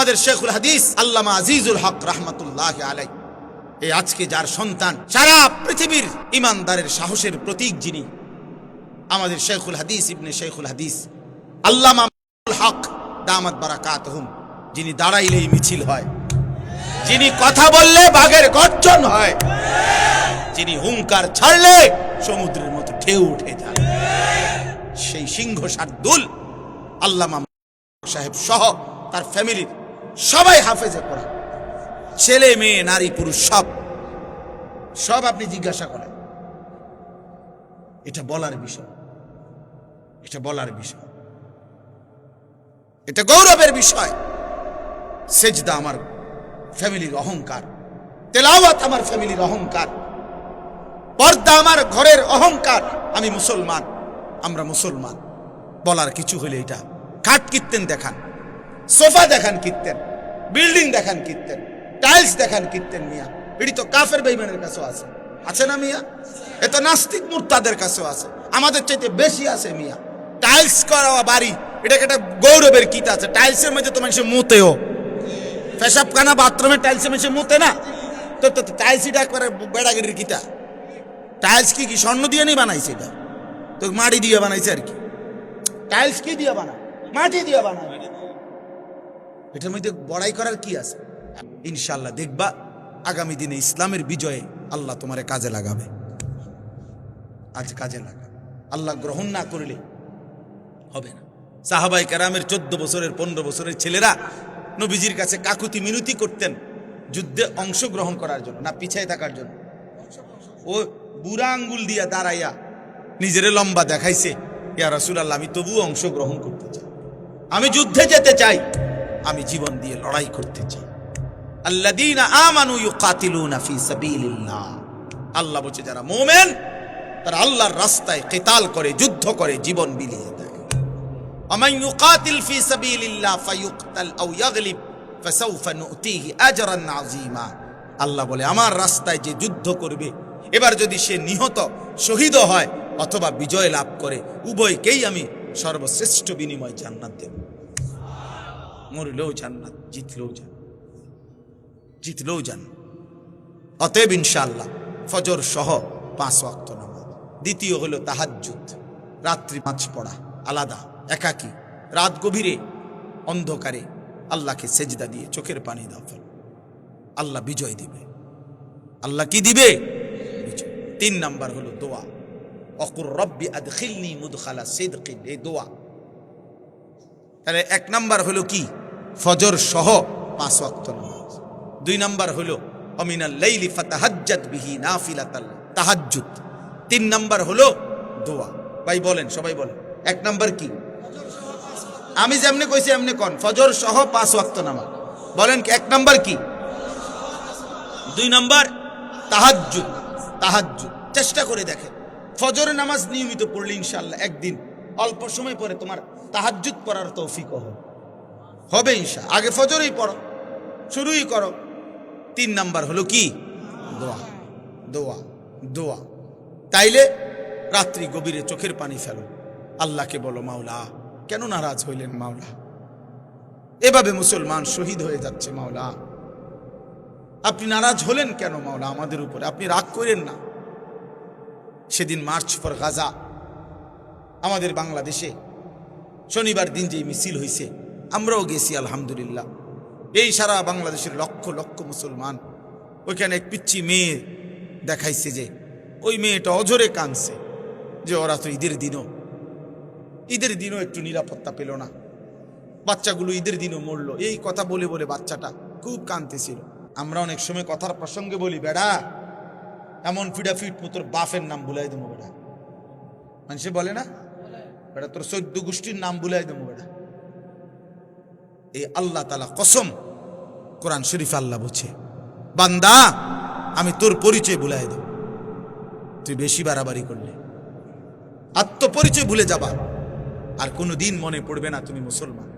আমাদের শেখুল হাদিস, আল্লামা আজিজুল হক রহমতুল্লাহ আলাই এই আজকে যার সন্তান, সারা পৃথিবীর ইমানদারের সাহসের প্রতীক যিনি, আমাদের শেখুল হাদিস ইবনে শেখুল হাদিস, আল্লামা হক দামাত বারাকাত যিনি দাঁড়াইলেই মিছিল হয়। যিনি কথা বললে বাঘের গর্জন হয়। যিনি হুঙ্কার ছাড়লে সমুদ্রের মতো ঢেউ উঠে যায়। সেই সিংহ শার্দুল আল্লামা সাহেব সহ তার ফ্যামিলির সবাই হাফেজে পড়া ছেলে, মেয়ে, নারী, পুরুষ, সব। সব আপনি জিজ্ঞাসা করেন। এটা বলার বিষয়। এটা বলার বিষয়। এটা গৌরবের বিষয়। সেজদা আমার ফ্যামিলির অহংকার। তেলাওয়াত আমার ফ্যামিলির অহংকার। পর্দা আমার ঘরের অহংকার। আমি মুসলমান। আমরা মুসলমান। বলার কিছু হলে এটা। খাট কীর্তেন দেখান। সোফা দেখান কীর্তেন। বিল্ডিং দেখান কীর্তেন, টাইলস দেখান কীর্তেন মিয়া। এটি তো কাফের বেইমানের কাছেও আছে। আছে না মিয়া? এ তো নাস্তিক মুরতাদের কাছেও আছে। আমাদের চাইতে বেশি আছে মিয়া। টাইলস করা বাড়ি, এটাকে একটা গৌরবের কিত আছে। টাইলসের মধ্যে তো মানুষের মুতেও। পেশাবখানা, বাথরুমে টাইলসে মানুষের মুতে না? তো তো টাইলস এটা করে বেড়াগিরির কিতা টাইলস কি কি স্বর্ণ দিয়ে নেই বানাইছে এটা? তো মাটি দিয়ে বানাইছে আর কি। টাইলস কি দিয়ে বানায়? মাটি দিয়ে বানায়। এটার মধ্যে বড়াই করার কি আছে? ইনশাল্লাহ দেখবা আগামী দিনে ইসলামের বিজয়ে আল্লাহ তোমারে কাজে লাগাবে। আজ কাজে লাগাবে আল্লাহ গ্রহণ না করলে হবে না। সাহাবাই কারামের চোদ্দ বছরের, পনেরো বছরের ছেলেরা নবীজির কাছে কাকুতি মিনতি করতেন যুদ্ধে অংশগ্রহণ করার জন্য, না পিছায় থাকার জন্য। ও বুড়া আঙ্গুল দিয়া দাঁড়াইয়া নিজের লম্বা দেখাইছে, ইয়া রাসূলুল্লাহ, আমি তবুও অংশগ্রহণ করতে চাই। আমি যুদ্ধে যেতে চাই। আমি জীবন দিয়ে লড়াই করতে চাই আল্লাযীনা আমানু ইউকাতিলুনা ফি সাবিলিল্লাহ আল্লাহ বলছে যারা মুমিন তারা আল্লাহর রাস্তায় কিতাল করে যুদ্ধ করে জীবন বিলিয়ে দেয় ومن يقاتل في سبيل الله فيقتل او يغلب فسوف نؤتيه اجرا عظيما আল্লাহ বলে আমার রাস্তায় যে যুদ্ধ করবে এবার যদি সে নিহত শহীদ হয় অথবা বিজয় লাভ করে উভয়কেই আমি সর্বশ্রেষ্ঠ বিনিময় জান্নাত দেব মরলেও জান্নাত, জিতলেও জান্নাত। জিতলেও জান্নাত। অতএব ইনশাআল্লাহ ফজর সহ পাঁচ ওয়াক্ত নামাজ। দ্বিতীয় হলো তাহাজ্জুদ। রাত্রি পাঁচ পড়া আলাদা, একাকী। রাত গভীরে, অন্ধকারে আল্লাহকে সেজদা দিয়ে চোখের পানি দাও ফেল। আল্লাহ বিজয় দিবে। আল্লাহ কি দিবে। তিন নাম্বার হলো দোয়া। অকুর রব্বি আদখিলনি মুদখালা সিদকিন, এই দোয়া। তাহলে এক নাম্বার হলো কি? ফজর সহ পাঁচ ওয়াক্ত নামাজ। দুই নাম্বার হলো, অমিনাল লাইলি ফাতাহাজ্জাত বিহি নাফিলাতাল তাহাজ্জুদ। তিন নাম্বার হলো, দোয়া। ভাই বলেন, সবাই বলেন। এক নাম্বার কি? আমি যেমনি কইছি এমনি কোন, ফজর সহ পাঁচ ওয়াক্ত নামাজ। বলেন, এক নাম্বার কি? দুই নাম্বার, তাহাজ্জুদ তাহাজ্জুদ। চেষ্টা করে দেখেন। ফজরের নামাজ নিয়মিত পড়লে ইনশাল্লাহ একদিন অল্প সময় পরে তোমার তাহাজ্জুদ পড়ার তৌফিক হবে। হবে ইনশা, আগে ফজরেই পড়ো, শুরুই করো। তিন নাম্বার হলো কি? দোয়া দোয়া দোয়া। তাইলে রাত্রি গভীরে চোখের পানি ফেলো। আল্লাহকে বলো, মাওলা, কেন নারাজ হইলেন মাওলা? এভাবে মুসলমান শহীদ হয়ে যাচ্ছে মাওলা। আপনি নারাজ হলেন কেন মাওলা আমাদের উপরে? আপনি রাগ করেন না। সেদিন মার্চ ফর গাজা, আমাদের বাংলাদেশে শনিবার দিন যে মিছিল হয়েছে আমরাও গেছি, আলহামদুলিল্লাহ। এই সারা বাংলাদেশের লক্ষ লক্ষ মুসলমান, ওইখানে এক পিচ্ছি মেয়ে দেখাইছে যে, ওই মেয়েটা অঝরে কাঁদছে যে ওরা তো ঈদের দিনও। ঈদের দিনও একটু নিরাপত্তা পেল না। বাচ্চাগুলো ঈদের দিনও মরলো। এই কথা বলে বলে বাচ্চাটা খুব কাঁদতেছিল। আমরা অনেক সময় কথার প্রসঙ্গে বলি, বেড়া, এমন ফিডাফিট তোর বাফের নাম ভুলাই দেবো, বেড়া। মানুষে বলে না বেটা তোর চোদ্দ গোষ্ঠীর নাম ভুলাই দেবো, বেড়া। এই আল্লাহ তালা কসম কোরআন শরীফ আল্লাহ বলছে, বান্দা, আমি তোর পরিচয় ভুলাই দেব। তুই বেশি বাড়াবাড়ি করলে। আত্মপরিচয় ভুলে যাবা। আর কোনোদিন মনে পড়বে না তুমি মুসলমান।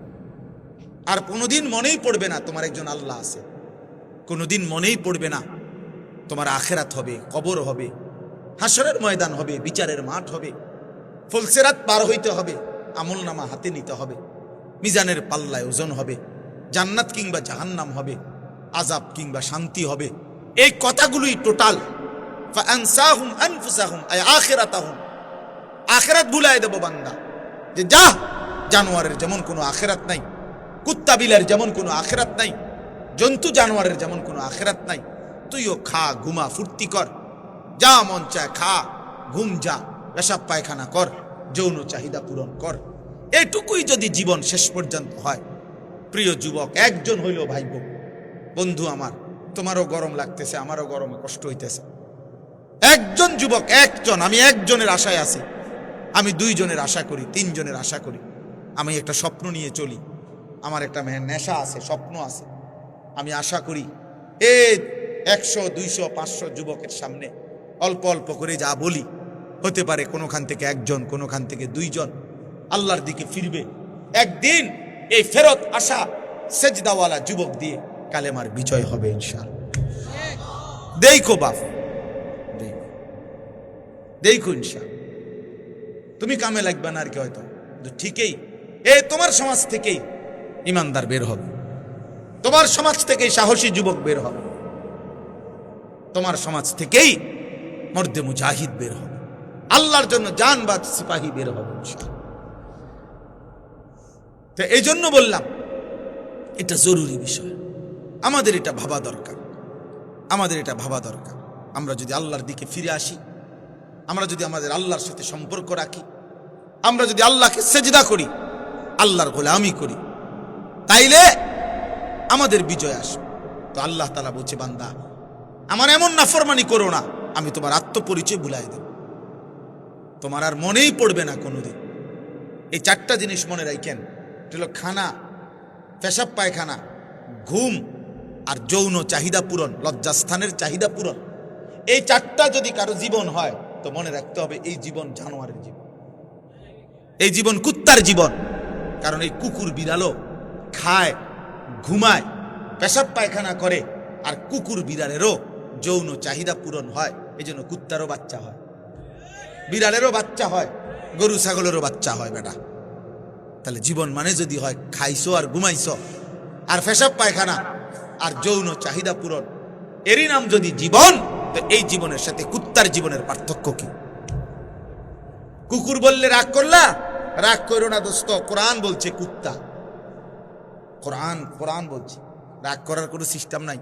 আর কোনোদিন মনেই পড়বে না তোমার একজন আল্লাহ আছে। কোনোদিন মনেই পড়বে না তোমার আখেরাত হবে, কবর হবে, হাসরের ময়দান হবে, বিচারের মাঠ হবে, ফুলসেরাত পার হইতে হবে আমল নামা হাতে নিতে হবে। মিজানের পাল্লায় ওজন হবে, জান্নাত কিংবা জাহান্নাম হবে আজাব কিংবা শান্তি হবে। এই কথাগুলোই টোটাল আখেরাত ভুলাই দেব বান্দা। যে যা, জানোয়ারের যেমন কোনো আখেরাত নাই, কুত্তা বিলের যেমন কোনো আখেরাত নাই, জন্তু জানোয়ারের যেমন কোনো আখেরাত নাই, তুইও খা, ঘুমা, ফুর্তি কর। যা মন চায় খা, ঘুম যা, পেশাব পায়খানা কর, যৌন চাহিদা পূরণ কর। এটুকুই যদি জীবন শেষ পর্যন্ত হয়, প্রিয় যুবক, একজন হইল ভাইব বন্ধু আমার, তোমারও গরম লাগতেছে, আমারও গরমে কষ্ট হইতেছে। একজন যুবক, একজন, আমি একজনের আশায় আছি। আমি দুইজনের আশা করি, তিনজনের আশা করি। আমি একটা স্বপ্ন নিয়ে চলি। আমার একটা নেশা আছে, স্বপ্ন আছে। আমি আশা করি, এ একশো, দুইশো, পাঁচশো যুবকের সামনে অল্প অল্প করে যা বলি, হতে পারে কোনোখান থেকে একজন, কোনোখান থেকে দুইজন আল্লাহর দিকে ফিরবে। একদিন এই ফেরত আসা সেজদাওয়ালা যুবক দিয়ে কালেমার বিজয় হবে ইনশাল দেখো বাপ, দেখো ইনশাল তুমি কামে লাগবে না আর কি হয়তো। ঠিকই। এ তোমার সমাজ থেকেই ইমানদার বের হবে। তোমার সমাজ থেকেই সাহসী যুবক বের হবে। তোমার সমাজ থেকেই মর্দে মুজাহিদ বের হবে। আল্লাহর জন্য জানবাদ সিপাহী বের হবে। তো এই জন্য বললাম, এটা জরুরি বিষয়। আমাদের এটা ভাবা দরকার। আমাদের এটা ভাবা দরকার। আমরা যদি আল্লাহর দিকে ফিরে আসি, আমরা যদি আমাদের আল্লাহর সাথে সম্পর্ক রাখি, আমরা যদি আল্লাহকে সেজদা করি, আল্লাহর গোলামি করি, তাইলে আমাদের বিজয় আসবে। তো আল্লাহ তালা বলছে, বান্দা, আমার এমন নাফরমানি করো না, আমি তোমার আত্মপরিচয় ভুলাই দেব। তোমার আর মনেই পড়বে না কোনোদিন। এই চারটা জিনিস মনে রাখেন এটা খানা, পেশাব পায়খানা, ঘুম আর যৌন চাহিদা পূরণ, লজ্জাস্থানের চাহিদা পূরণ। এই চারটা যদি কারও জীবন হয়, তো মনে রাখতে হবে এই জীবন জানোয়ারের জীবন। এই জীবন কুত্তার জীবন। কারণ এই কুকুর বিড়ালও খায়, ঘুমায়, পেশাব পায়খানা করে আর কুকুর বিড়ালেরও যৌন চাহিদা পূরণ হয়। এই জন্য কুত্তারও বাচ্চা হয়। বিড়ালেরও বাচ্চা হয়, গরু, ছাগলেরও বাচ্চা হয়, বেটা। তাহলে জীবন মানে যদি হয় খাইছো আর ঘুমাইছো, আর পেশাব পায়খানা, আর যৌন চাহিদা পূরণ। এরই নাম যদি জীবন, তো এই জীবনের সাথে কুত্তার জীবনের পার্থক্য কি? কুকুর বললে রাগ করলা? রাগ করো না দোস্ত, কোরআন বলছে কুত্তা। কোরআন কোরআন বলছে। রাগ করার কোনো সিস্টেম নাই।